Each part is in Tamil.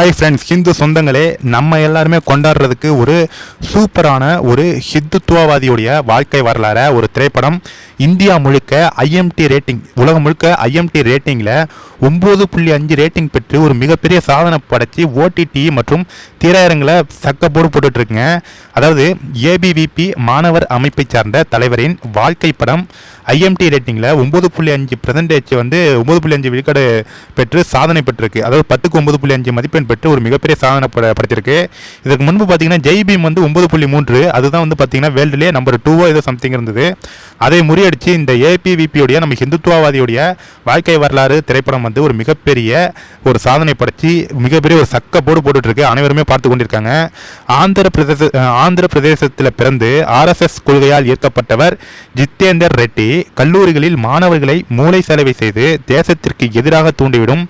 ஹாய் ஃப்ரெண்ட்ஸ் ஹிந்து சொந்தங்களே நம்ம எல்லாருமே கொண்டாடுறதுக்கு ஒரு சூப்பரான ஒரு ஹிந்துத்துவவாதியுடைய வாழ்க்கை வரலாற ஒரு திரைப்படம். இந்தியா முழுக்க ஐஎம்டி ரேட்டிங் உலகம் முழுக்க ஐஎம்டி ரேட்டிங்கில் ஒம்பது புள்ளி அஞ்சு ரேட்டிங் பெற்று ஒரு மிகப்பெரிய சாதனை படைச்சி ஓடிடி மற்றும் திரையரங்களை சக்கப்போடு போட்டுட்ருக்குங்க. அதாவது ஏபிவிபி மாணவர் அமைப்பை சார்ந்த தலைவரின் வாழ்க்கை படம். ஐஎம்டி ரேட்டிங்கில் ஒம்பது புள்ளி அஞ்சு பர்சன்டேஜ் வந்து ஒம்பது புள்ளி அஞ்சு விழுக்காடு பெற்று சாதனை பெற்றிருக்கு. அதாவது பத்துக்கு ஒம்பது புள்ளி அஞ்சு மதிப்பெண் பெற்று ஒரு மிகப்பெரிய சாதனை பட- படைத்திருக்கு இதுக்கு முன்பு பார்த்தீங்கன்னா ஜெய்பீம் வந்து ஒன்பது புள்ளி மூன்று அதுதான் வந்து பார்த்தீங்கன்னா வேர்ல்டுலேயே நம்பர் டூவோ ஏதோ சம்திங் இருந்தது. அதை முறியடிச்சு இந்த ஏபிவிபியுடைய நம்ம ஹிந்துத்துவவாதியுடைய வாழ்க்கை வரலாறு திரைப்படம் வந்து ஒரு மிகப்பெரிய ஒரு சாதனை படைத்து மிகப்பெரிய ஒரு சக்க போடு போட்டுட்ருக்கு. அனைவருமே பார்த்து கொண்டிருக்காங்க. ஆந்திர பிரதேச ஆந்திர பிரதேசத்தில் பிறந்து ஆர்எஸ்எஸ் கொள்கையால் ஈர்க்கப்பட்டவர் ஜித்தேந்தர் ரெட்டி கல்லூரிகளில் மாணவர்களை மூளை செலவை செய்து தேசத்திற்கு எதிராக தூண்டிவிடும்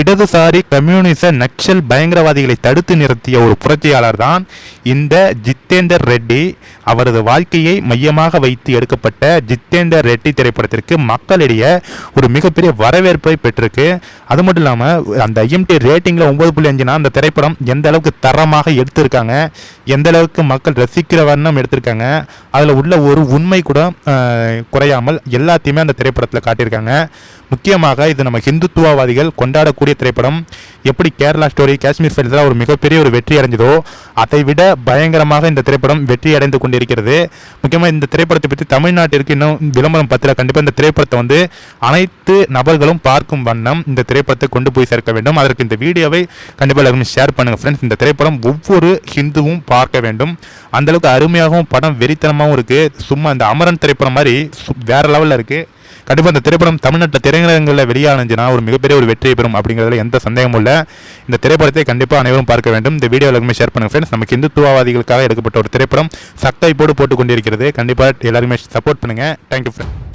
இடதுசாரி கம்யூனிச நக்சல் பயங்கரவாதிகளை தடுத்து நிறுத்திய ஒரு புரட்சியாளர் தான் இந்த ஜித்தேந்தர் ரெட்டி. அவரது வாழ்க்கையை மையமாக வைத்து எடுக்கப்பட்ட ஜித்தேந்தர் ரெட்டி திரைப்படத்திற்கு மக்களிடையே ஒரு மிகப்பெரிய வரவேற்பை பெற்றிருக்கு. அது மட்டும் இல்லாமல் அந்த ஐஎம்டி ரேட்டிங்கில் ஒன்பது புள்ளி அஞ்சுனா அந்த திரைப்படம் எந்த அளவுக்கு தரமாக எடுத்திருக்காங்க எந்த அளவுக்கு மக்கள் ரசிக்கிற வண்ணம் எடுத்திருக்காங்க அதில் உள்ள ஒரு உண்மை கூட குறையாமல் எல்லாத்தையுமே அந்த திரைப்படத்தில் காட்டியிருக்காங்க. முக்கியமாக இது நம்ம ஹிந்துத்துவவாதிகள் கொண்டாட கூடிய திரைப்படம் எப்படி கேரளா ஸ்டோரி காஷ்மீர் ஃபைல்ஸில் ஒரு மிகப்பெரிய ஒரு வெற்றி அடைஞ்சதோ அதை விட பயங்கரமாக இந்த திரைப்படம் வெற்றி அடைந்து கொண்டிருக்கிறது. முக்கியமாக இந்த திரைப்படத்தை பற்றி தமிழ்நாட்டிற்கு இன்னும் விளம்பரம் பத்திர கண்டிப்பாக இந்த திரைப்படத்தை வந்து அனைத்து நபர்களும் பார்க்கும் வண்ணம் இந்த திரைப்படத்தை கொண்டு போய் சேர்க்க வேண்டும். அதற்கு இந்த வீடியோவை கண்டிப்பாக எல்லாருமே ஷேர் பண்ணுங்கள் ஃப்ரெண்ட்ஸ் இந்த திரைப்படம் ஒவ்வொரு ஹிந்துவும் பார்க்க வேண்டும். அந்தளவுக்கு அருமையாகவும் படம் வெறித்தனமாகவும் இருக்குது சும்மா இந்த அமரன் திரைப்படம் மாதிரி சு- வேற லெவலில் இருக்குது கண்டிப்பாக இந்த திரைப்படம் தமிழ்நாட்டில் திரையரங்குகளில் வெளியானுச்சுன்னா ஒரு மிகப்பெரிய ஒரு வெற்றியை பெறும் அப்படிங்கிறதுல எந்த சந்தேகமும் இல்லை. இந்த திரைப்படத்தை கண்டிப்பாக அனைவரும் பார்க்க வேண்டும். இந்த வீடியோ எல்லாருமே ஷேர் பண்ணுங்க ஃப்ரெண்ட்ஸ் நமக்கு இந்துத்துவவாதிகளுக்காக எடுக்கப்பட்ட ஒரு திரைப்படம் சக்தை போட்டு கொண்டிருக்கிறது கண்டிப்பாக எல்லாருமே சப்போர்ட் பண்ணுங்கள் தேங்க்யூ ஃப்ரெண்ட்